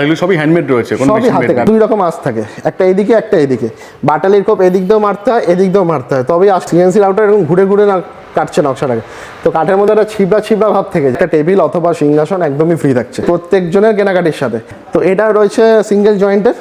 এগুলো সবই হ্যান্ডমেড রয়েছে কোনো সবই হাতে কাটা দুই রকম আঁশ থাকে একটা এদিকে একটা এদিকে। বাটালির কোপ এদিক দিয়েও মারতে হয় এদিক দিয়েও মারতে হয়। তবেই সিএনসি রাউটার এরকম ঘুরে ঘুরে না কাটছে নকশাটাকে। তো কাঠের মধ্যে একটা ছিবড়া ছিবড়া ভাব থেকে একটা টেবিল অথবা সিংহাসন একদমই ফ্রি থাকছে প্রত্যেকজনের কেনাকাটির সাথে। তো এটা রয়েছে সিঙ্গেল জয়েন্টের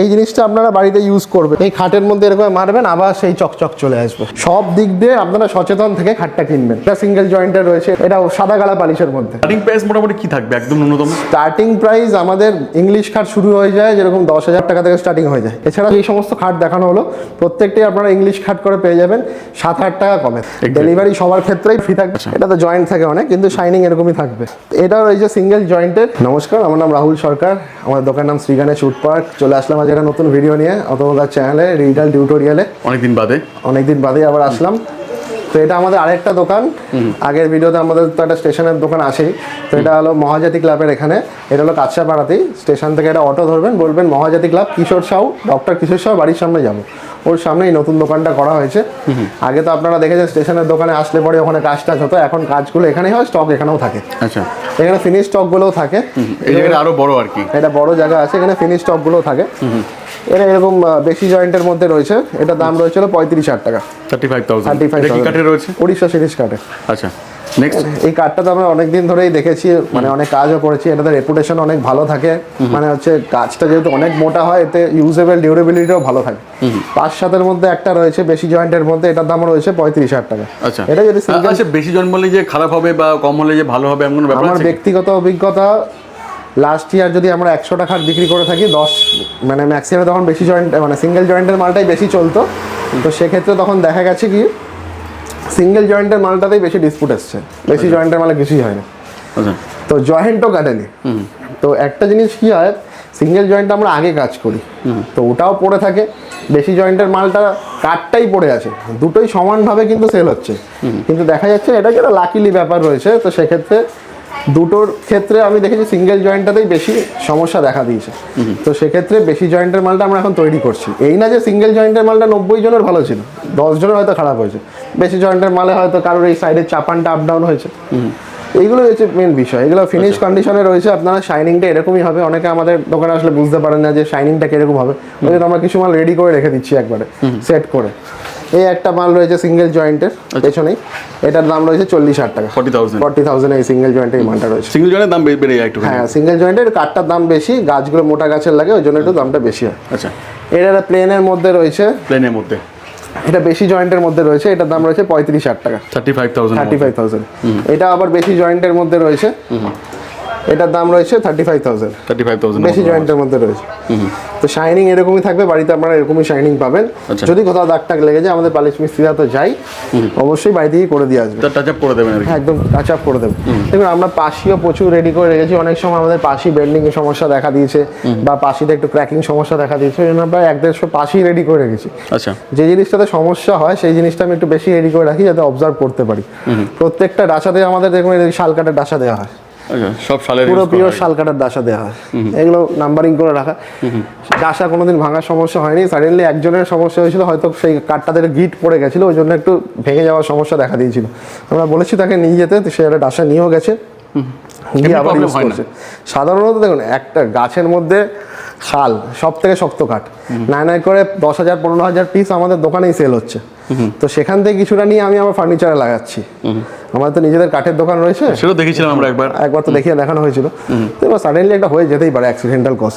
এই জিনিসটা আপনারা বাড়িতে ইউজ করবেন। এই খাটের মধ্যে এরকম মারবেন আবার সেই চকচক চলে আসবে। সব দিক দিয়ে আপনারা সচেতন থেকে খাটটা কিনবেন। এটা সিঙ্গেল জয়েন্টের রয়েছে এটা সাদা গালা পালিশের মধ্যে। স্টার্টিং প্রাইস মোটামুটি কি থাকবে? একদম ন্যূনতম? স্টার্টিং প্রাইস আমাদের ইংলিশ খাট শুরু হয়ে যায় যেরকম দশ হাজার টাকা থেকে স্টার্টিং হয়ে যায়। এছাড়া এই সমস্ত খাট দেখানো হলো। প্রত্যেকটাই আপনারা ইংলিশ খাট করে পেয়ে যাবেন সাত হাজার টাকা কমে। ডেলিভারি সবার ক্ষেত্রেই ফ্রি থাকবে। এটা তো জয়েন্ট থাকে অনেক কিন্তু শাইনিং এরকমই থাকবে। এটা রয়েছে সিঙ্গেল জয়েন্টের নমস্কার আমার নাম রাহুল সরকার। আমার দোকানের নাম শ্রীগানে শুট পার্ক। চলে আসলাম আজ একটা নতুন ভিডিও নিয়ে অতবার চ্যানেলে রিটাল টিউটোরিয়ালে অনেকদিন বাদে। অনেকদিন বাদে আবার আসলাম। তো এটা আমাদের আরেকটা দোকান। আগের ভিডিওতে আমাদের তো একটা স্টেশনের দোকান আছেই। তো এটা হলো মহাজাতি ক্লাবের এখানে। এটা হলো কাছাপাড়াতেই স্টেশন থেকে একটা অটো ধরবেন বলবেন মহাজাতি ক্লাব কিশোর সাউ ডক্টর কিশোর সাউ বাড়ির সামনে যাব। ওর সামনে এই নতুন দোকানটা করা হয়েছে। আগে তো আপনারা দেখেছেন স্টেশনের দোকানে আসলে পরে ওখানে কাজ টাজ হতো এখন কাজগুলো এখানেই হয় স্টক এখানেও থাকে। আচ্ছা। এখানে ফিনিশ স্টক স্টকগুলোও থাকে এই জায়গাটা আরও বড় আর কি। এটা বড় জায়গা আছে এখানে ফিনিশ স্টক স্টকগুলোও থাকে এটা এরকম বেশি জয়েন্টের মধ্যে রয়েছে। এটা দাম রয়েছে হলো পঁয়ত্রিশ হাজার টাকা। Thirty five thousand thirty five কাঠে রয়েছে? উড়িষ্যা সিরিজ কাটে আচ্ছা। নেক্সট এই কার্ডটা তো আমরা অনেকদিন ধরেই দেখেছি মানে অনেক কাজও করেছি এটাতে রেপুটেশন অনেক ভালো থাকে। মানে হচ্ছে কাজটা যেহেতু অনেক মোটা হয় এতে ইউজেবল ডিউরেবিলিটিও ভালো থাকে। পাঁচ সাতের মধ্যে একটা রয়েছে বেশি জয়েন্টের মধ্যে এটার দাম রয়েছে পঁয়ত্রিশ হাজার টাকা। আচ্ছা। এটা যদি আচ্ছা বেশি জন বললে যে খারাপ হবে বা কম হলে যে ভালো হবে এমন ব্যাপার আমার ব্যক্তিগত অভিজ্ঞতা লাস্ট ইয়ার যদি আমরা একশো টাকার বিক্রি করে থাকি দশ মানে ম্যাক্সিমাম তখন বেশি জয়েন্ট মানে সিঙ্গেল জয়েন্টের মালটাই বেশি চলতো। তো সেক্ষেত্রে তখন দেখা গেছে কি সিঙ্গেল জয়েন্টের মালটাতেই বেশি ডিসপুট এসছে বেশি জয়েন্টের মালে কিছুই হয় না। আচ্ছা। তো জয়েন্টও কাটেনি। তো একটা জিনিস কি হয় সিঙ্গেল জয়েন্ট আমরা আগে কাজ করি। তো ওটাও পড়ে থাকে। বেশি জয়েন্টের মালটা কাঠটাই পড়ে আছে। দুটোই সমানভাবে কিন্তু সেল হচ্ছে। কিন্তু দেখা যাচ্ছে এটা যেটা লাকিলি ব্যাপার রয়েছে তো সেক্ষেত্রে দুটোর ক্ষেত্রে আমি দেখেছি সিঙ্গেল জয়েন্টটাতেই বেশি সমস্যা দেখা দিয়েছে। তো সেক্ষেত্রে বেশি জয়েন্টের মালটা আমরা এখন তৈরি করছি। এই না যে সিঙ্গেল জয়েন্টের মালটা নব্বই জনের ভালো ছিল দশ জনের হয়তো খারাপ হয়েছে। বেশি জয়েন্টের মালে হয়তো কারোর এই সাইডের চাপানটা আপ ডাউন হয়েছে। এইগুলো হচ্ছে মেন বিষয়। এগুলো ফিনিশ কন্ডিশনে রয়েছে আপনারা শাইনিংটা এরকমই হবে। অনেকে আমাদের দোকানে আসলে বুঝতে পারেন না যে শাইনিংটা কীরকম হবে। ওই জন্য আমরা কিছু মাল রেডি করে রেখে দিচ্ছি একবারে সেট করে। এই একটা মাল রয়েছে সিঙ্গেল জয়েন্টের পেছনেই। এটার দাম রয়েছে চল্লিশ হাজার টাকা। Forty thousand. ফর্টি থাউজেন্ড এই সিঙ্গেল জয়েন্টের এই মালটা রয়েছে। সিঙ্গেল জয়েন্টের দাম বেড়ে যায় একটু হ্যাঁ সিঙ্গেল জয়েন্টের কাঠটার দাম বেশি গাছগুলো মোটা গাছের লাগে ওই জন্য একটু দামটা বেশি হয়। আচ্ছা। এটা একটা প্লেনের মধ্যে রয়েছে। প্লেনের মধ্যে। এটা বেশি জয়েন্টের মধ্যে রয়েছে এটার দাম রয়েছে পঁয়ত্রিশ হাজার টাকা। Thirty five thousand thirty five thousand এটা আবার বেশি জয়েন্টের মধ্যে রয়েছে। এটার দাম রয়েছে thirty five thousand thirty five thousand বেশি জয়েন্টের মধ্যে রয়েছে। তো শাইনিং এরকমই থাকবে বাড়িতে আপনারা এরকমই শাইনিং পাবেন। আচ্ছা। যদি কোথাও দাগ টাগ লেগে যায় আমাদের পালিশ মিস্ত্রিরা তো যাই। অবশ্যই বাড়ি থেকে করে দিয়ে আসবে। টাচ আপ করে দেবেন হ্যাঁ একদম টাচ আপ করে দেবে দেখুন আমরা পাশিও প্রচুর রেডি করে রেখেছি। অনেক সময় আমাদের পাশি বেন্ডিং এর সমস্যা দেখা দিয়েছে বা পাশিতে একটু ক্র্যাকিং সমস্যা দেখা দিয়েছে। ওই জন্য আমরা এক দেড়শো পাশি রেডি করে রেখেছি। আচ্ছা। যে জিনিসটাতে সমস্যা হয় সেই জিনিসটা আমি একটু বেশি রেডি করে রাখি যাতে অবজার্ভ করতে পারি। প্রত্যেকটা ডাসাতে আমাদের দেখুন শাল কাটার ডাসা দেওয়া হয়। সব সালের পুরো পিওর শাল কাটার ডাসা দেওয়া হয়। এগুলো নাম্বারিং করে রাখা। ডাসা কোনোদিন ভাঙার সমস্যা হয়নি। সাডেনলি একজনের সমস্যা হয়েছিল হয়তো সেই কাঠটাদের গিট পড়ে গেছিল ওই জন্য একটু ভেঙে যাওয়ার সমস্যা দেখা দিয়েছিল। আমরা বলেছি তাকে নিয়ে যেতে সে একটা ডাসা নিয়েও গেছে। সাধারণত দেখুন একটা গাছের মধ্যে শাল সব থেকে শক্ত কাঠ। নাই নাই করে দশ হাজার পনেরো হাজার পিস আমাদের দোকানেই সেল হচ্ছে। তো সেখান থেকে কিছুটা নিয়ে আমি আমার ফার্নিচারে লাগাচ্ছি। আমার তো নিজেদের কাঠের দোকান রয়েছে। সেটা দেখেছিলাম আমরা একবার। একবার তো দেখিয়ে দেখানো হয়েছিল। তো এবার সাডেনলি একটা হয়ে যেতেই পারে অ্যাক্সিডেন্টাল কজ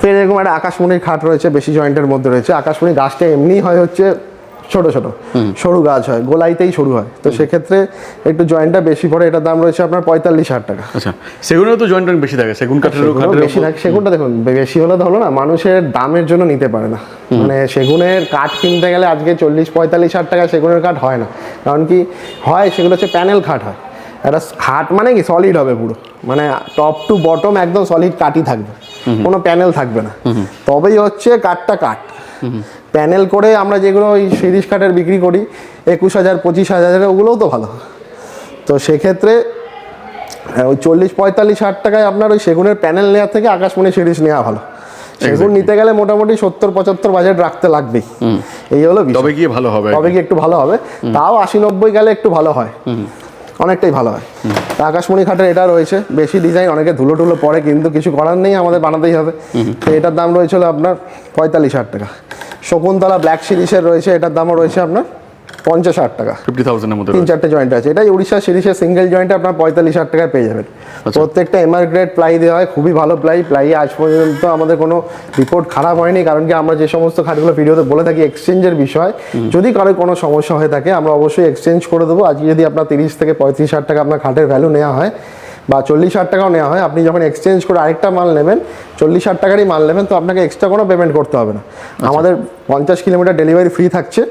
তো এরকম একটা আকাশমণির খাট রয়েছে বেশি জয়েন্টের মধ্যে রয়েছে। আকাশমণি গাছটা এমনি হয় হচ্ছে ছোট ছোট। সরু গাছ হয় গোলাইতেই সরু হয়। তো সেক্ষেত্রে একটু জয়েন্টটা বেশি পড়ে এটার দাম রয়েছে আপনার পঁয়তাল্লিশ হাজার টাকা। আচ্ছা তো জয়েন্ট বেশি থাকে সেগুন কাঠের বেশি থাকে। সেগুনটা দেখুন বেশি হলে তো হলো না মানুষের দামের জন্য নিতে পারে না। মানে সেগুনের কাঠ কিনতে গেলে আজকে চল্লিশ পঁয়তাল্লিশ হাজার টাকা সেগুনের কাঠ হয় না। কারণ কি হয় সেগুলো হচ্ছে প্যানেল খাট হয়। একটা খাট মানে কি সলিড হবে পুরো। মানে টপ টু বটম একদম সলিড কাঠই থাকবে। কোনো প্যানেল থাকবে না। তবেই হচ্ছে কাঠটা কাঠ। প্যানেল করে আমরা যেগুলো ওই সিরিজ কাঠের বিক্রি করি একুশ হাজার পঁচিশ হাজার ওগুলোও তো ভালো। তো সেক্ষেত্রে ওই চল্লিশ পঁয়তাল্লিশ হাজার টাকায় আপনার ওই সেগুনের প্যানেল নেওয়ার থেকে আকাশমণি সিরিজ নেওয়া ভালো। সেগুন নিতে গেলে মোটামুটি সত্তর পঁচাত্তর বাজেট রাখতে লাগবেই। এই হলো। তবে গিয়ে ভালো হবে। তবে কি একটু ভালো হবে। তাও আশি নব্বই গেলে একটু ভালো হয়। অনেকটাই ভালো হয়। তা আকাশমণি খাটের এটা রয়েছে। বেশি ডিজাইন অনেকে ধুলো টুলো পরে কিন্তু কিছু করার নেই আমাদের বানাতেই হবে। তো এটার দাম রয়েছে হলো আপনার পঁয়তাল্লিশ হাজার টাকা। শকুন্তলা ব্ল্যাক সিরিজের রয়েছে এটার দামও রয়েছে আপনার পঞ্চাশ হাজার টাকা। ফিফটি থাউজেন্ডের মধ্যে তিন চারটে জয়েন্ট আছে। এটাই উড়িষ্যা সিরিজের সিঙ্গেল জয়েন্টে আপনার পঁয়তাল্লিশ হাজার টাকায় পেয়ে যাবেন। প্রত্যেকটা এমআর গ্রেড প্লাই দেওয়া হয় খুবই ভালো প্লাই প্লাই আজ পর্যন্ত আমাদের কোনো রিপোর্ট খারাপ হয়নি কারণ কি আমরা যে সমস্ত খাটগুলো ভিডিওতে বলে থাকি এক্সচেঞ্জের বিষয়। যদি কারও কোনো সমস্যা হয়ে থাকে আমরা অবশ্যই এক্সচেঞ্জ করে দেবো। আজকে যদি আপনার তিরিশ থেকে পঁয়ত্রিশ হাজার টাকা আপনার খাটের ভ্যালু নেওয়া হয় বা চল্লিশ হাজার টাকাও নেওয়া হয়। আপনি যখন এক্সচেঞ্জ করে আরেকটা মাল নেবেন চল্লিশ হাজার টাকারই মাল নেবেন তো আপনাকে এক্সট্রা কোনো পেমেন্ট করতে হবে না। আমাদের পঞ্চাশ কিলোমিটার ডেলিভারি ফ্রি থাকছে।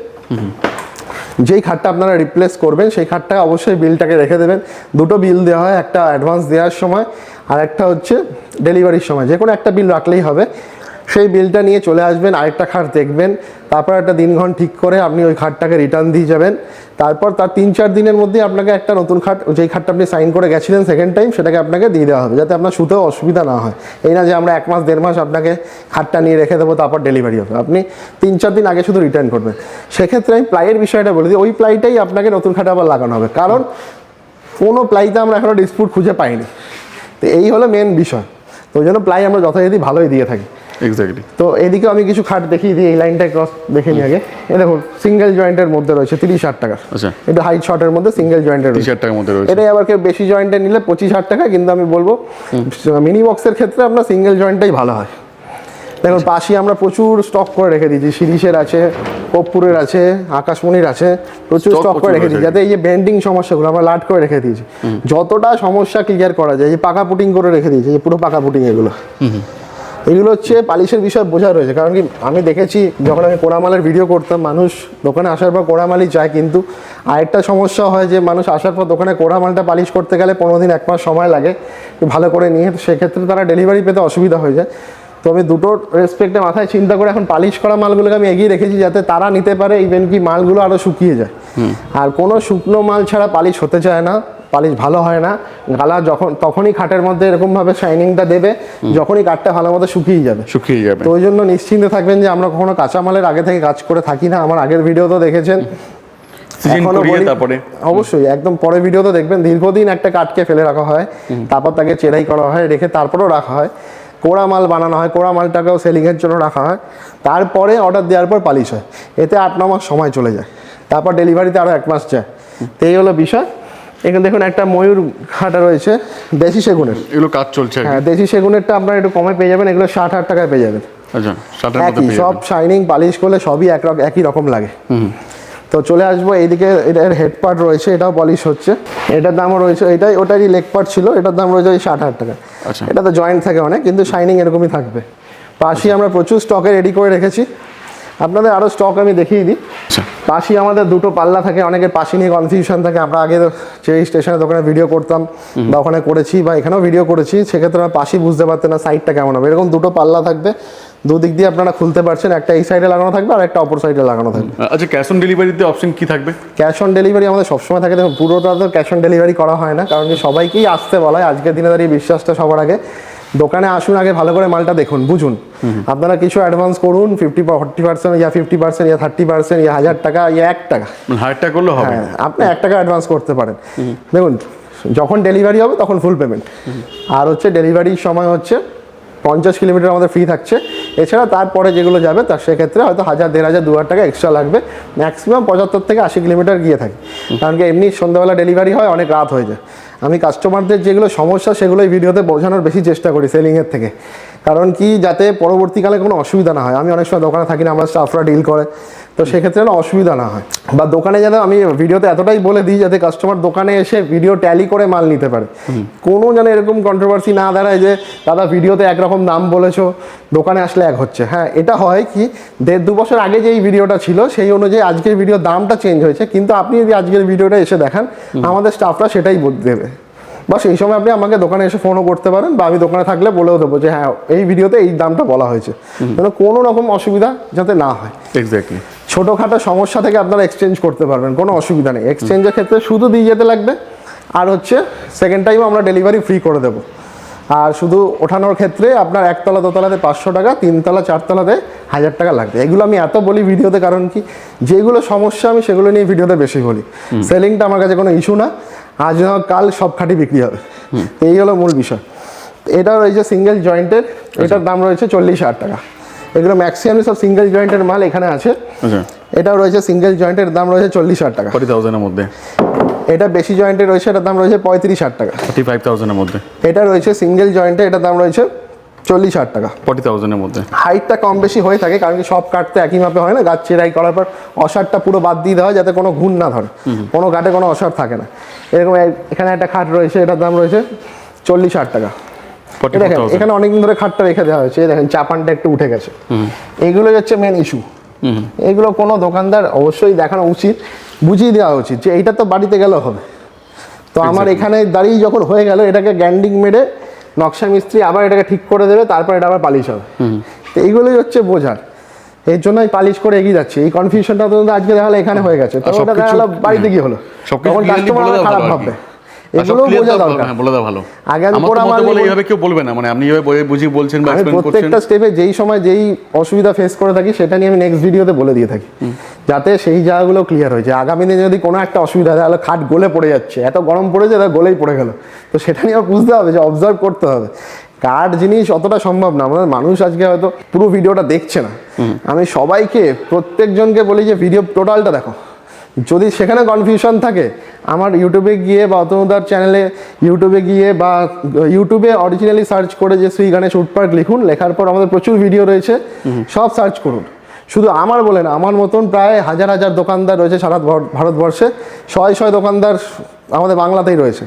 যেই খাটটা আপনারা রিপ্লেস করবেন সেই খাটটা অবশ্যই বিলটাকে রেখে দেবেন। দুটো বিল দেওয়া হয় একটা অ্যাডভান্স দেওয়ার সময় আর একটা হচ্ছে ডেলিভারির সময়। যে কোনো একটা বিল রাখলেই হবে। সেই বিলটা নিয়ে চলে আসবেন, আরেকটা খাট দেখবেন, তারপর একটা দিনক্ষণ ঠিক করে আপনি ওই খাটটাকে রিটার্ন দিয়ে যাবেন। তারপর তার তিন চার দিনের মধ্যে আপনাকে একটা নতুন খাট, যেই খাটটা আপনি সাইন করে গেছিলেন সেকেন্ড টাইম সেটাকে আপনাকে দিয়ে দেওয়া হবে, যাতে আপনার শুতেও অসুবিধা না হয়। এই না যে আমরা এক মাস, দেড় মাস আপনাকে খাটটা নিয়ে রেখে দেবো, তারপর ডেলিভারি হবে। আপনি তিন চার দিন আগে শুধু রিটার্ন করবেন। সেক্ষেত্রে আমি প্লাইয়ের বিষয়টা বলে দিই, ওই প্লাইটাই আপনাকে নতুন খাটে আবার লাগানো হবে। কারণ কোনো প্লাইতে আমরা এখনও ডিসপুট খুঁজে পাইনি। তো এই হলো মেন বিষয়। তো ওই জন্য প্লাই আমরা যথাযথি ভালোই দিয়ে থাকি। এক্স্যাক্টলি তো এদিকে আমি কিছু খাট দেখিয়ে দিই এই লাইনটা ক্রস দেখে নিই আগে। এ দেখুন সিঙ্গেল জয়েন্টের মধ্যে রয়েছে তিরিশ হাজার টাকা। আচ্ছা। এটা হাইট শর্টের মধ্যে সিঙ্গেল জয়েন্টের তিরিশ হাজার টাকার মধ্যে রয়েছে। এটাই আবার কেউ বেশি জয়েন্টে নিলে পঁচিশ হাজার টাকা কিন্তু আমি বলব মিনি বক্সের ক্ষেত্রে আপনার সিঙ্গেল জয়েন্টটাই ভালো হয়। দেখুন পাশে আমরা প্রচুর স্টক করে রেখে দিয়েছি। শিরিষের আছে কর্পূরের আছে আকাশমণির আছে প্রচুর স্টক করে রেখে দিয়েছি। যাতে এই যে বেন্ডিং সমস্যাগুলো আমরা লাট করে রেখে দিয়েছি। যতটা সমস্যা ক্লিয়ার করা যায় এই যে পাকা পুটিং করে রেখে দিয়েছি যে পুরো পাকা পুটিং এগুলো। এগুলো হচ্ছে পালিশের বিষয় বোঝা রয়েছে। কারণ কি আমি দেখেছি যখন আমি কোড়ামালের ভিডিও করতাম মানুষ দোকানে আসার পর কোড়ামালই চায় কিন্তু আরেকটা সমস্যা হয় যে মানুষ আসার পর দোকানে কোড়ামালটা পালিশ করতে গেলে পনেরো দিন এক মাস সময় লাগে ভালো করে নিয়ে সেক্ষেত্রে তারা ডেলিভারি পেতে অসুবিধা হয়ে যায়। তো আমি দুটো রেসপেক্টে মাথায় চিন্তা করে এখন পালিশ করা মালগুলোকে আমি এগিয়ে রেখেছি যাতে তারা নিতে পারে ইভেন কি মালগুলো আরও শুকিয়ে যায়। আর কোনো শুকনো মাল ছাড়া পালিশ হতে চায় না। পালিশ ভালো হয় না গালা যখন তখনই খাটের মধ্যে এরকমভাবে শাইনিংটা দেবে যখনই কাঠটা ভালো মতো শুকিয়ে যাবে। শুকিয়ে যাবে। তো ওই জন্য নিশ্চিন্তে থাকবেন যে আমরা কখনো কাঁচামালের আগে থেকে কাজ করে থাকি না। আমার আগের ভিডিও তো দেখেছেন। তারপরে। অবশ্যই একদম পরে ভিডিও তো দেখবেন। দীর্ঘদিন একটা কাঠকে ফেলে রাখা হয় তারপর তাকে চেরাই করা হয় রেখে তারপরেও রাখা হয়। কোড়া মাল বানানো হয় কোড়া মালটাকেও সেলিংয়ের জন্য রাখা হয়। তারপরে অর্ডার দেওয়ার পর পালিশ হয়। এতে আট ন মাস সময় চলে যায়। তারপর ডেলিভারিতে আরও এক মাস যায়। তো এই হলো বিষয়। এখানে দেখুন একটা ময়ূর খাটা রয়েছে দেশি সেগুনের। এগুলো কাজ চলছে হ্যাঁ দেশি সেগুনেরটা আপনারা একটু কমে পেয়ে যাবেন এগুলো ষাট হাজার টাকায় পেয়ে যাবেন। আচ্ছা একই সব শাইনিং পালিশ করলে সবই একরকম একই রকম লাগে। তো চলে আসব এইদিকে এটার হেড পার্ট রয়েছে এটাও পলিশ হচ্ছে। এটার দামও রয়েছে এটাই ওটারই লেগ পার্ট ছিল এটার দাম রয়েছে ওই ষাট হাজার টাকা। আচ্ছা। এটা তো জয়েন্ট থাকে অনেক কিন্তু শাইনিং এরকমই থাকবে। পাশে আমরা প্রচুর স্টকে রেডি করে রেখেছি। আপনাদের আরও স্টক আমি দেখিয়ে দিই। আচ্ছা। পাশি আমাদের দুটো পাল্লা থাকে অনেকের পাশি নিয়ে কনফিউশন থাকে। আমরা আগে যে স্টেশনের দোকানে ভিডিও করতাম বা ওখানে করেছি বা এখানেও ভিডিও করেছি সেক্ষেত্রে আমরা পাশি বুঝতে পারতেন না সাইডটা কেমন হবে। এরকম দুটো পাল্লা থাকবে দুদিক দিয়ে আপনারা খুলতে পারছেন। একটা এই সাইডে লাগানো থাকবে আর একটা অপর সাইডে লাগানো থাকবে। আচ্ছা ক্যাশ অন ডেলিভারিতে অপশন কি থাকবে? ক্যাশ অন ডেলিভারি আমাদের সবসময় থাকে। দেখুন পুরোটা তো ক্যাশ অন ডেলিভারি করা হয় না কারণ কি সবাইকেই আসতে বলা হয়। আজকের দিনে দাঁড়িয়ে বিশ্বাসটা সবার আগে। দোকানে আসুন আগে ভালো করে মালটা দেখুন বুঝুন। আপনারা কিছু অ্যাডভান্স করুন ফিফটি ফর্টি পার্সেন্ট ইয়া ফিফটি পার্সেন্ট ইয়া থার্টি পার্সেন্ট ইয়া হাজার টাকা ইয়া এক টাকা। মানে হায়ারটা করলে হবে। হ্যাঁ আপনি এক টাকা অ্যাডভান্স করতে পারেন। দেখুন যখন ডেলিভারি হবে তখন ফুল পেমেন্ট আর হচ্ছে ডেলিভারির সময় হচ্ছে পঞ্চাশ কিলোমিটার আমাদের ফ্রি থাকছে। এছাড়া তারপরে যেগুলো যাবে তার সেক্ষেত্রে হয়তো হাজার দেড় হাজার দু হাজার টাকা এক্সট্রা লাগবে। ম্যাক্সিমাম পঁচাত্তর থেকে আশি কিলোমিটার গিয়ে থাকে। কারণ কি এমনি সন্ধ্যাবেলা ডেলিভারি হয় অনেক রাত হয়ে যায়। আমি কাস্টমারদের যেগুলো সমস্যা সেগুলোই ভিডিওতে বোঝানোর বেশি চেষ্টা করি সেলিংয়ের থেকে। কারণ কি যাতে পরবর্তীকালে কোনো অসুবিধা না হয়। আমি অনেক সময় দোকানে থাকি না আমার স্টাফরা ডিল করে। তো সেক্ষেত্রে যেন অসুবিধা না হয়। বা দোকানে যেন আমি ভিডিওতে এতটাই বলে দিই যাতে কাস্টমার দোকানে এসে ভিডিও ট্যালি করে মাল নিতে পারে। কোনো যেন এরকম কন্ট্রোভার্সি না দাঁড়ায় যে দাদা ভিডিওতে একরকম দাম বলেছ দোকানে আসলে এক হচ্ছে। হ্যাঁ এটা হয় কি দেড় দু বছর আগে যেই ভিডিওটা ছিল সেই অনুযায়ী আজকের ভিডিওর দামটা চেঞ্জ হয়েছে। কিন্তু আপনি যদি আজকের ভিডিওটা এসে দেখান আমাদের স্টাফরা সেটাই দেবে। বা সেই সময় আপনি আমাকে দোকানে এসে ফোনও করতে পারেন বা আমি দোকানে থাকলে বলেও দেবো যে হ্যাঁ এই ভিডিওতে এই দামটা বলা হয়েছে। যেন কোনো রকম অসুবিধা যাতে না হয়। এক্স্যাক্টলি ছোটোখাটো সমস্যা থেকে আপনারা এক্সচেঞ্জ করতে পারবেন কোনো অসুবিধা নেই। এক্সচেঞ্জের ক্ষেত্রে শুধু দিয়ে যেতে লাগবে। আর হচ্ছে সেকেন্ড টাইম আমরা ডেলিভারি ফ্রি করে দেবো। আর শুধু ওঠানোর ক্ষেত্রে আপনার একতলা দোতলাতে পাঁচশো টাকা তিনতলা চারতলাতে হাজার টাকা লাগবে। এগুলো আমি এত বলি ভিডিওতে কারণ কি যেগুলো সমস্যা আমি সেগুলো নিয়ে ভিডিওতে বেশি বলি। সেলিংটা আমার কাছে কোনো ইস্যু না। আজ না কাল সব খাটি বিক্রি হবে। এই হলো মূল বিষয়। এটা রয়েছে সিঙ্গেল জয়েন্টের এটার দাম রয়েছে চল্লিশ হাজার টাকা। এগুলো ম্যাক্সিমাম সব সিঙ্গেল জয়েন্টের মাল এখানে আছে। আচ্ছা। এটাও রয়েছে সিঙ্গেল জয়েন্টের দাম রয়েছে চল্লিশ হাজার টাকা। ফর্টি থাউজেন্ডের মধ্যে। এটা বেশি জয়েন্টে রয়েছে এটার দাম রয়েছে পঁয়ত্রিশ হাজার টাকা। থার্টি ফাইভ থাউজেন্ডের মধ্যে। এটা রয়েছে সিঙ্গেল জয়েন্টে এটার দাম রয়েছে চল্লিশ হাজার টাকা। ফর্টি থাউজেন্ডের মধ্যে। হাইটটা কম বেশি হয়ে থাকে কারণ কি সব কাটতে একই মাপে হয় না গাছ চেরাই করার পর অসারটা পুরো বাদ দিয়ে দেওয়া হয় যাতে কোনো ঘুণ না ধরে। কোনো কাঠে কোনো অসার থাকে না। এরকম এখানে একটা খাট রয়েছে এটার দাম রয়েছে চল্লিশ হাজার টাকা। দেখেন এখানে অনেকদিন ধরে খাটটা রেখে দেওয়া হয়েছে দেখেন চাপানটা একটু উঠে গেছে। এইগুলো হচ্ছে মেন ইস্যু এগুলো কোনো দোকানদার অবশ্যই দেখানো উচিত বুঝিয়ে দেওয়া উচিত যে এইটা তো বাড়িতে গেলেও হবে। তো আমার এখানে দাঁড়িয়ে যখন হয়ে গেল এটাকে গ্যান্ডিং মেরে নকশা মিস্ত্রি আবার এটাকে ঠিক করে দেবে তারপর এটা আবার পালিশ হবে। তো এইগুলোই হচ্ছে বোঝার। এর জন্যই পালিশ করে এগিয়ে যাচ্ছে। এই কনফিউশনটা তো আজকে দেখালে এখানে হয়ে গেছে। তো ওটা দেখাল বাড়িতে গিয়ে হলো। তখন কাস্টমার খারাপ ভাববে কি। এগুলো বোঝা দরকার। হ্যাঁ, বলে ভালো। এইভাবে কেউ বলবে না মানে আপনি এইভাবে বলে বুঝিয়ে বলছেন বা আমি করছেন। প্রত্যেকটা স্টেপে যেই সময় যেই অসুবিধা ফেস করে থাকি সেটা নিয়ে আমি নেক্সট ভিডিওতে বলে দিয়ে থাকি। যাতে সেই জায়গাগুলো ক্লিয়ার হয়েছে আগামী দিনে যদি কোনো একটা অসুবিধা হয় তাহলে খাট গলে পড়ে যাচ্ছে। এত গরম পড়েছে তা গলেই পড়ে গেল। তো সেটা নিয়ে বুঝতে হবে যে অবজার্ভ করতে হবে। কাঠ জিনিস অতটা সম্ভব না। আমাদের মানুষ আজকে হয়তো পুরো ভিডিওটা দেখছে না। আমি সবাইকে প্রত্যেকজনকে বলি যে ভিডিও টোটালটা দেখো। যদি সেখানে কনফিউশন থাকে আমার ইউটিউবে গিয়ে বা অতনুদার চ্যানেলে ইউটিউবে গিয়ে বা ইউটিউবে অরিজিনালি সার্চ করে যে শ্রী গণেশ উটপার্ক লিখুন লেখার পর আমাদের প্রচুর ভিডিও রয়েছে সব সার্চ করুন। শুধু আমার বলে না আমার মতন প্রায় হাজার হাজার দোকানদার রয়েছে সারা ভারতবর্ষে। শয় শয় দোকানদার আমাদের বাংলাতেই রয়েছে।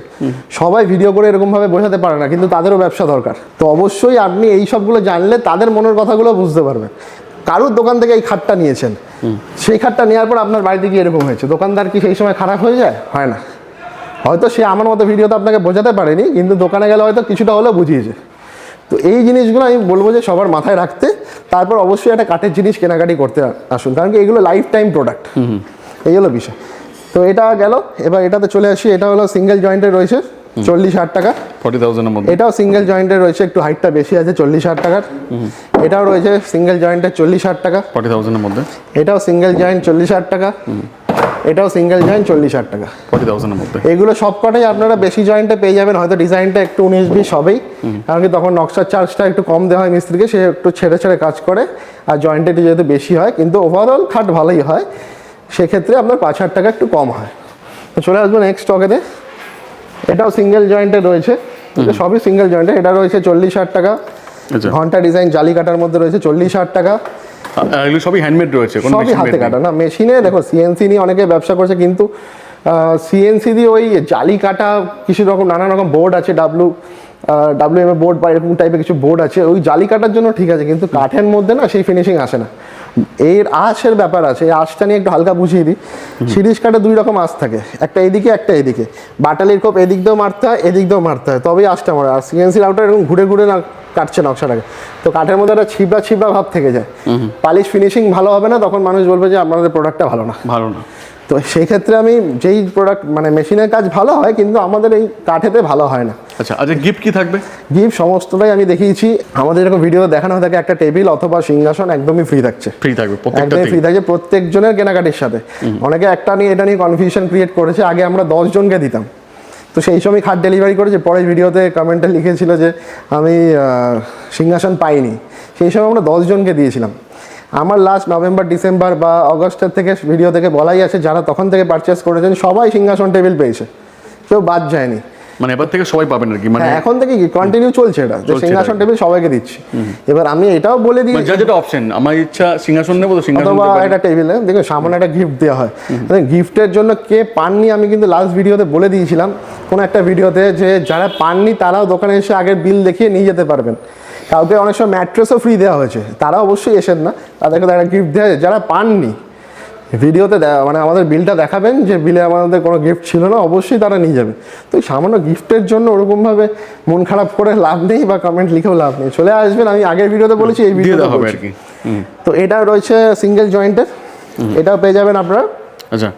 সবাই ভিডিও করে এরকমভাবে বোঝাতে পারে না কিন্তু তাদেরও ব্যবসা দরকার। তো অবশ্যই আপনি এই সবগুলো জানলে তাদের মনের কথাগুলো বুঝতে পারবেন। কারুর দোকান থেকে এই খাটটা নিয়েছেন? সেই খাটটা নেওয়ার পর আপনার বাড়িতে গিয়ে এরকম হয়েছে। দোকানদার কি সেই সময় খারাপ হয়ে যায়? হয় না। হয়তো সে আমার মতো ভিডিওতে আপনাকে বোঝাতে পারেনি কিন্তু দোকানে গেলে হয়তো কিছুটা হলেও বুঝিয়েছে। তো এই জিনিসগুলো আমি বলব যে সবার মাথায় রাখতে তারপর অবশ্যই একটা কাঠের জিনিস কেনাকাটি করতে আসুন। কারণ কি এগুলো লাইফ টাইম প্রোডাক্ট এই হলো বিষয়। তো এটা গেল এবার এটাতে চলে আসি এটা হলো সিঙ্গেল জয়েন্টের রয়েছে। চল্লিশ হাজার টাকা। ফর্টি থাউজেন্ডের মধ্যে। এটাও সিঙ্গেল জয়েন্টের রয়েছে একটু হাইটটা বেশি আছে চল্লিশ হাজার টাকার। এটাও রয়েছে সিঙ্গেল জয়েন্টের চল্লিশ হাজার টাকা। ফর্টি থাউজেন্ডের মধ্যে। এটাও সিঙ্গেল জয়েন্ট চল্লিশ হাজার টাকা। এটাও সিঙ্গেল জয়েন্ট চল্লিশ হাজার টাকা। ফর্টি থাউজেন্ডের মধ্যে। এগুলো সবকটাই আপনারা বেশি জয়েন্টে পেয়ে যাবেন হয়তো ডিজাইনটা একটু উনিশ বিশ হবেই। কারণ কি তখন নকশার চার্জটা একটু কম দেওয়া হয় মিস্ত্রিকে সে একটু ছেড়ে ছেড়ে কাজ করে আর জয়েন্টে যেহেতু বেশি হয় কিন্তু ওভারঅল খাট ভালোই হয়। সেক্ষেত্রে আপনার পাঁচ হাজার টাকা একটু কম হয়। তো চলে আসব নেক্সট স্টকেতে এটাও সিঙ্গেল জয়েন্টে রয়েছে। সবই সিঙ্গেল জয়েন্টে এটা রয়েছে চল্লিশ হাজার টাকা। আচ্ছা। ঘণ্টা ডিজাইন জালি কাটার মধ্যে রয়েছে চল্লিশ হাজার টাকা। এগুলো সবই হ্যান্ডমেড রয়েছে সবই হাতে কাটা। না মেশিনে দেখো সিএনসি নিয়ে অনেকে ব্যবসা করছে কিন্তু সিএনসি দিয়ে ওই জালি কাটা কিছু রকম নানা রকম বোর্ড আছে ডাব্লু ডাব্লিউ এম বোর্ড বা এরকম টাইপের কিছু বোর্ড আছে ওই জালি কাটার জন্য ঠিক আছে কিন্তু কাঠের মধ্যে না সেই ফিনিশিং আসে না। এর আঁশের ব্যাপার আছে, এই আঁশটা নিয়ে একটু হালকা বুঝিয়ে দিই। সিরিজ কাঠে দুই রকম আঁশ থাকে, একটা এদিকে একটা এদিকে। বাটালির কোপ এদিক দিয়েও মারতে হয়, এদিক দিয়েও মারতে হয়, তবেই আঁশটা মারে। আর সিএনসি আউটার এরকম ঘুরে ঘুরে না কাটছে নকশাটাকে। তো কাঠের মধ্যে একটা ছিবড়া ছিবড়া ভাব থেকে যায়। পালিশ ফিনিশিং ভালো হবে না তখন মানুষ বলবে যে আপনাদের প্রোডাক্টটা ভালো না। ভালো না। তো সেই ক্ষেত্রে আমি যেই প্রোডাক্ট মানে মেশিনের কাজ ভালো হয় কিন্তু আমাদের এই কাঠেতে ভালো হয় না। আচ্ছা আচ্ছা গিফট কি থাকবে? গিফট সমস্তটাই আমি দেখিয়েছি। আমাদের এরকম ভিডিও দেখানো হয়ে থাকে একটা টেবিল অথবা সিংহাসন একদমই ফ্রি থাকছে। ফ্রি থাকবে একদমই ফ্রি থাকছে প্রত্যেকজনের কেনাকাটির সাথে। অনেকে একটা নিয়ে এটা নিয়ে কনফিউশন ক্রিয়েট করেছে আগে আমরা দশজনকে দিতাম। তো সেই সময় খাট ডেলিভারি করেছে। পরের ভিডিওতে কমেন্টে লিখেছিল যে, আমি সিংহাসন পাইনি। সেই সময় আমরা দশজনকে দিয়েছিলাম। আমার লাস্ট নভেম্বর ডিসেম্বর বা অগস্টের থেকে ভিডিও থেকে বলাই আছে, যারা তখন থেকে পারচেস করেছেন, সবাই সিংহাসন টেবিল পেয়েছে। কেউ বাদ যায়নি। মানে এবার থেকে সবাই পাবেন আর কি মানে হ্যাঁ এখন থেকে কি কন্টিনিউ চলছে এটা যে সিংহাসন টেবিল সবাইকে দিচ্ছি। এবার আমি এটাও বলে দিই মানে যা যেটা অপশন আমার ইচ্ছা সিংহাসন নেব তো সিংহাসন অথবা। একটা টেবিলে দেখুন সামান্য একটা গিফট দেওয়া হয়। গিফটের জন্য কে পাননি আমি কিন্তু লাস্ট ভিডিওতে বলে দিয়েছিলাম। কোনো একটা ভিডিওতে যে যারা পাননি তারাও দোকানে এসে আগের বিল দেখিয়ে নিয়ে যেতে পারবেন। কাউকে অনেক সময় ম্যাট্রেসও ফ্রি দেওয়া হয়েছে তারা অবশ্যই এসেন না। তাদেরকে একটা গিফট দেওয়া। যারা পাননি ভিডিওতে মানে আমাদের বিলটা দেখাবেন যে বিলে আমাদের কোনো গিফট ছিল না অবশ্যই তারা নিয়ে যাবে। তো এই সামান্য গিফটের জন্য ওরকমভাবে মন খারাপ করে লাভ নেই বা কমেন্ট লিখেও লাভ নেই। চলে আসবেন আমি আগের ভিডিওতে বলেছি এই ভিডিওতে হবে আর কি। হুম, তো এটা রয়েছে সিঙ্গেল জয়েন্টের এটাও পেয়ে যাবেন আপনারা। আচ্ছা।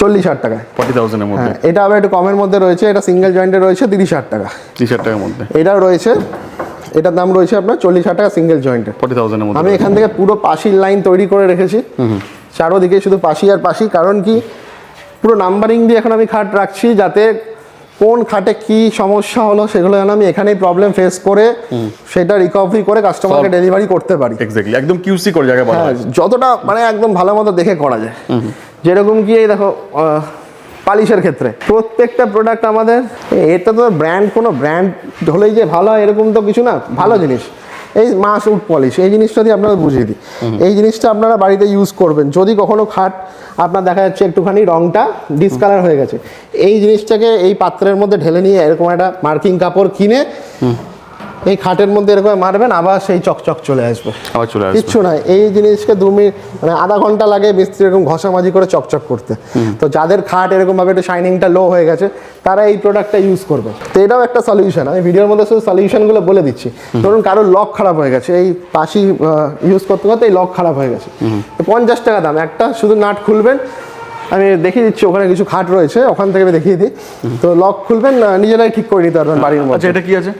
চল্লিশ হাজার টাকায়। ফর্টি থাউজেন্ডের মধ্যে। হ্যাঁ এটা আবার একটু কমের মধ্যে রয়েছে এটা সিঙ্গেল জয়েন্টে রয়েছে তিরিশ হাজার টাকা। ত্রিশ হাজার টাকার মধ্যে। এটাও রয়েছে এটার দাম রয়েছে আপনার চল্লিশ হাজার টাকা সিঙ্গেল জয়েন্টের ফর্টি থাউজেন্ডের মধ্যে আমি এখান থেকে পুরো পাশির লাইন তৈরি করে রেখেছি। চারোদিকে শুধু পাশি আর পাশি কারণ কি? পুরো নাম্বারিং দিয়ে এখন আমি খাট রাখছি যাতে কোন খাটে কি সমস্যা হলো সেগুলো যেন আমি এখানেই প্রবলেম ফেস করে সেটা রিকভারি করে কাস্টমারকে ডেলিভারি করতে পারি। এক্স্যাক্টলি একদম কিউসি করে জায়গায় বলা হ্যাঁ যতটা মানে একদম ভালো মতো দেখে করা যায়। যেরকম কি এই দেখো পালিশের ক্ষেত্রে। প্রত্যেকটা প্রোডাক্ট আমাদের এটা তো ব্র্যান্ড কোনো ব্র্যান্ড হলেই যে ভালো হয় এরকম তো কিছু না ভালো জিনিস। এই মাস উট পলিশ এই জিনিসটা দিয়ে আপনারা বুঝিয়ে দিই। এই জিনিসটা আপনারা বাড়িতে ইউজ করবেন। যদি কখনো খাট আপনার দেখা যাচ্ছে একটুখানি রংটা ডিসকালার হয়ে গেছে এই জিনিসটাকে এই পাত্রের মধ্যে ঢেলে নিয়ে এরকম একটা মার্কিং কাপড় কিনে এই খাটের মধ্যে এরকম মারবেন আবার সেই চকচক চলে আসবে। আবার চলে আসবে। কিচ্ছু নাই এই জিনিসকে দু মিনিট মানে আধা ঘণ্টা লাগে মিস্ত্রি এরকম ঘষামাজি করে চকচক করতে। তো যাদের খাট এরকম ভাবে একটু শাইনিংটা লো হয়ে গেছে তারা এই প্রোডাক্টটা ইউজ করবে। তো এটাও একটা সলিউশন আমি ভিডিওর মধ্যে শুধু সলিউশনগুলো বলে দিচ্ছি। ধরুন কারোর লক খারাপ হয়ে গেছে এই পাশি ইউজ করতে করতে এই লক খারাপ হয়ে গেছে। তো পঞ্চাশ টাকা দাম একটা শুধু নাট খুলবেন আমি দেখিয়ে দিচ্ছি ওখানে কিছু খাট রয়েছে ওখান থেকে আমি দেখিয়ে দিই। তো লক খুলবেন নিজেরাই ঠিক করে নিতে পারবেন বাড়ির মধ্যে। আচ্ছা এটা কি আছে?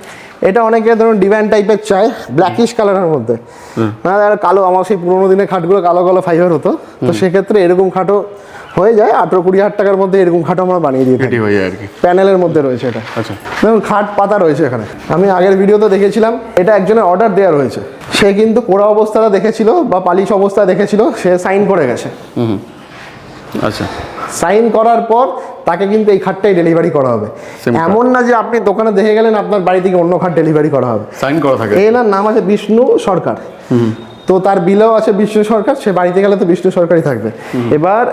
এটা অনেকে ধরুন ডিভ্যান টাইপের চায় ব্ল্যাকিশ কালারের মধ্যে। আর কালো আমার সেই পুরোনো দিনের খাটগুলো কালো কালো ফাইবার হতো। তো সেক্ষেত্রে এরকম খাটো হয়ে যায় আঠেরো কুড়ি হাজার টাকার মধ্যে এরকম খাটো আমরা বানিয়ে দিই রেডি হয়ে যায় আর কি। প্যানেলের মধ্যে রয়েছে এটা। আচ্ছা। দেখুন খাট পাতা রয়েছে এখানে। আমি আগের ভিডিওতে দেখেছিলাম এটা একজনের অর্ডার দেওয়া রয়েছে। সে কিন্তু কোড়া অবস্থাটা দেখেছিল বা পালিশ অবস্থা দেখেছিল সে সাইন করে গেছে। আচ্ছা। সাইন করার পর তাকে কিন্তু এই খাটটাই ডেলিভারি করা হবে। এমন না যে আপনি দোকানে দেখে গেলেন আপনার বাড়ি থেকে অন্য খাট ডেলিভারি করা হবে। সাইন করা থাকে। এনার নাম আছে বিষ্ণু সরকার। তো তার বিলেও আছে বিষ্ণু সরকার সে বাড়িতে গেলে তো বিষ্ণু সরকারই থাকবে। এবার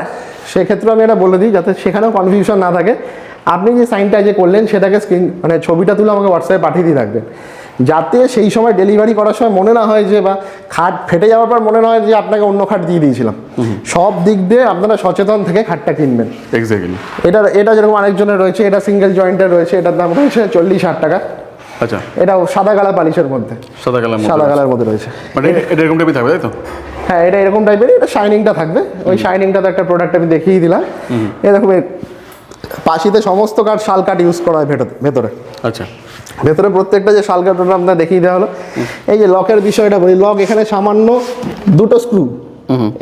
সেক্ষেত্রে আমি এটা বলে দিই যাতে সেখানেও কনফিউশন না থাকে। আপনি যে সাইনটা যে করলেন সেটাকে স্ক্রিন মানে ছবিটা তুলে আমাকে হোয়াটসঅ্যাপে পাঠিয়ে দিয়ে রাখবেন। যাতে সেই সময় ডেলিভারি করার সময় মনে না হয় যে বা খাট ফেটে যাওয়ার পর মনে না হয় যে আপনাকে অন্য খাট দিয়ে দিয়েছিলাম। সব দিক দিয়ে আপনারা সচেতন থেকে খাটটা কিনবেন। এক্স্যাক্টলি এটা এটা যেরকম আরেকজনের রয়েছে এটা সিঙ্গেল জয়েন্টের রয়েছে এটার দাম রয়েছে চল্লিশ হাজার টাকা। আচ্ছা। এটা সাদা কালা পালিশের মধ্যে। সাদা কালার সাদা মধ্যে কালার মধ্যে রয়েছে। মানে এটা- এরকম টাইপই থাকবে তাই তো? হ্যাঁ এটা এরকম টাইপের এটা শাইনিংটা থাকবে। ওই শাইনিংটা তো একটা প্রোডাক্ট আমি দেখিয়ে দিলাম। এরকম পাশিতে সমস্ত কাঠ শাল কাঠ ইউজ করা হয় ভেতর- ভেতরে। আচ্ছা। ভেতরে প্রত্যেকটা যে শাল কাঠ আপনার দেখিয়ে দেওয়া হলো। এই যে লকের বিষয়টা বলি লক এখানে সামান্য দুটো স্ক্রু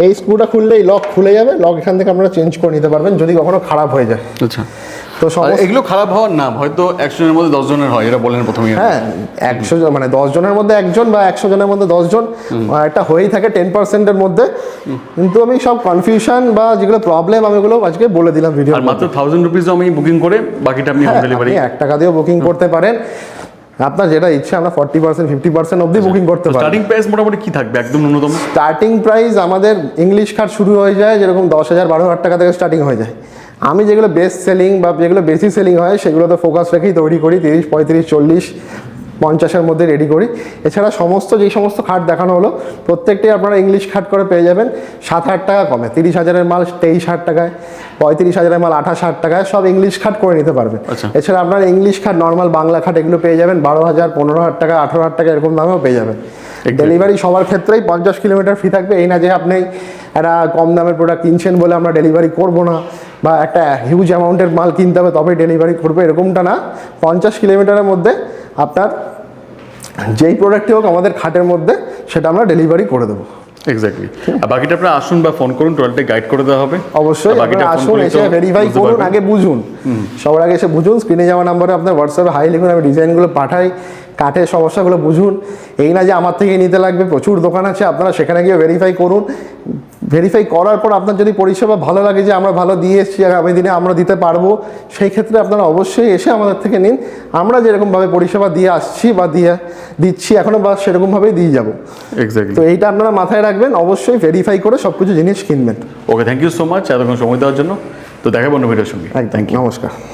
এই স্ক্রুটা খুললেই লক খুলে যাবে লক এখান থেকে আপনারা চেঞ্জ করে নিতে পারবেন যদি কখনো খারাপ হয়ে যায়। আচ্ছা। তো এগুলো খারাপ হওয়ার না হয়তো একশো জনের মধ্যে দশ জনের হয় এটা বললেন প্রথমেই হ্যাঁ একশো জন মানে দশ জনের মধ্যে একজন বা একশো জনের মধ্যে দশ জন একটা হয়েই থাকে টেন পার্সেন্টের মধ্যে। কিন্তু আমি সব কনফিউশন বা যেগুলো প্রবলেম আমি ওগুলো আজকে বলে দিলাম ভিডিও মাত্র থাউজেন্ড রুপিস আমি বুকিং করে বাকিটা আপনি হোম ডেলিভারি আপনি এক টাকা দিয়েও বুকিং করতে পারেন। আপনার যেটা ইচ্ছা আমরা ফর্টি পার্সেন্ট ফিফটি পার্সেন্ট অবধি বুকিং করতে পারি স্টার্টিং প্রাইস মোটামুটি কি থাকবে? একদম ন্যূনতম? স্টার্টিং প্রাইস আমাদের ইংলিশ কার্ড শুরু হয়ে যায় যেরকম দশ হাজার বারো হাজার টাকা থেকে স্টার্টিং হয়ে যায়। আমি যেগুলো বেস্ট সেলিং বা যেগুলো বেশি সেলিং হয় সেগুলো তো ফোকাস রেখেই তৈরি করি তিরিশ পঁয়ত্রিশ চল্লিশ। পঞ্চাশের মধ্যে রেডি করি। এছাড়া সমস্ত যেই সমস্ত খাট দেখানো হলো প্রত্যেকটাই আপনারা ইংলিশ খাট করে পেয়ে যাবেন। সাত হাজার টাকা কমে তিরিশ হাজারের মাল তেইশ হাজার টাকায় পঁয়ত্রিশ হাজারের মাল আঠাশ হাজার টাকায় সব ইংলিশ খাট করে নিতে পারবেন। আচ্ছা। এছাড়া আপনার ইংলিশ খাট নর্মাল বাংলা খাট এগুলো পেয়ে যাবেন। বারো হাজার পনেরো হাজার টাকা আঠারো হাজার টাকা এরকম দামেও পেয়ে যাবেন। ডেলিভারি সবার ক্ষেত্রেই পঞ্চাশ কিলোমিটার ফ্রি থাকবে। এই না যে আপনি একটা কম দামের প্রোডাক্ট কিনছেন বলে আমরা ডেলিভারি করব না বা একটা হিউজ অ্যামাউন্টের মাল কিনতে হবে তবেই ডেলিভারি করবে এরকমটা না। পঞ্চাশ কিলোমিটারের মধ্যে আপনার যেই প্রোডাক্টই হোক আমাদের খাটের মধ্যে সেটা আমরা ডেলিভারি করে দেবো। এক্স্যাক্টলি আর বাকিটা আপনারা আসুন বা ফোন করুন টোটালটা গাইড করে দেওয়া হবে। অবশ্যই বাকিটা আসুন এসে ভেরিফাই করুন আগে বুঝুন। সবার আগে এসে বুঝুন স্ক্রিনে যাওয়া নাম্বারে আপনার হোয়াটসঅ্যাপে হাই লিখুন আমি ডিজাইনগুলো পাঠাই কাঠের সমস্যাগুলো বুঝুন। এই না যে আমার থেকে নিতে লাগবে প্রচুর দোকান আছে আপনারা সেখানে গিয়ে ভেরিফাই করুন। ভেরিফাই করার পর আপনার যদি পরিষেবা ভালো লাগে যে আমরা ভালো দিয়ে এসেছি আগামী দিনে আমরা দিতে পারব সেই ক্ষেত্রে আপনারা অবশ্যই এসে আমাদের থেকে নিন। আমরা যেরকমভাবে পরিষেবা দিয়ে আসছি বা দিয়ে দিচ্ছি এখনও বা সেরকমভাবেই দিয়ে যাব। এক্স্যাক্টলি তো এইটা আপনারা মাথায় রাখবেন অবশ্যই ভেরিফাই করে সব কিছু জিনিস কিনবেন। Okay thank you so much এতক্ষণ সময় দেওয়ার জন্য। তো দেখাবো অন্য ভিডিওর সঙ্গে। ইউ নমস্কার।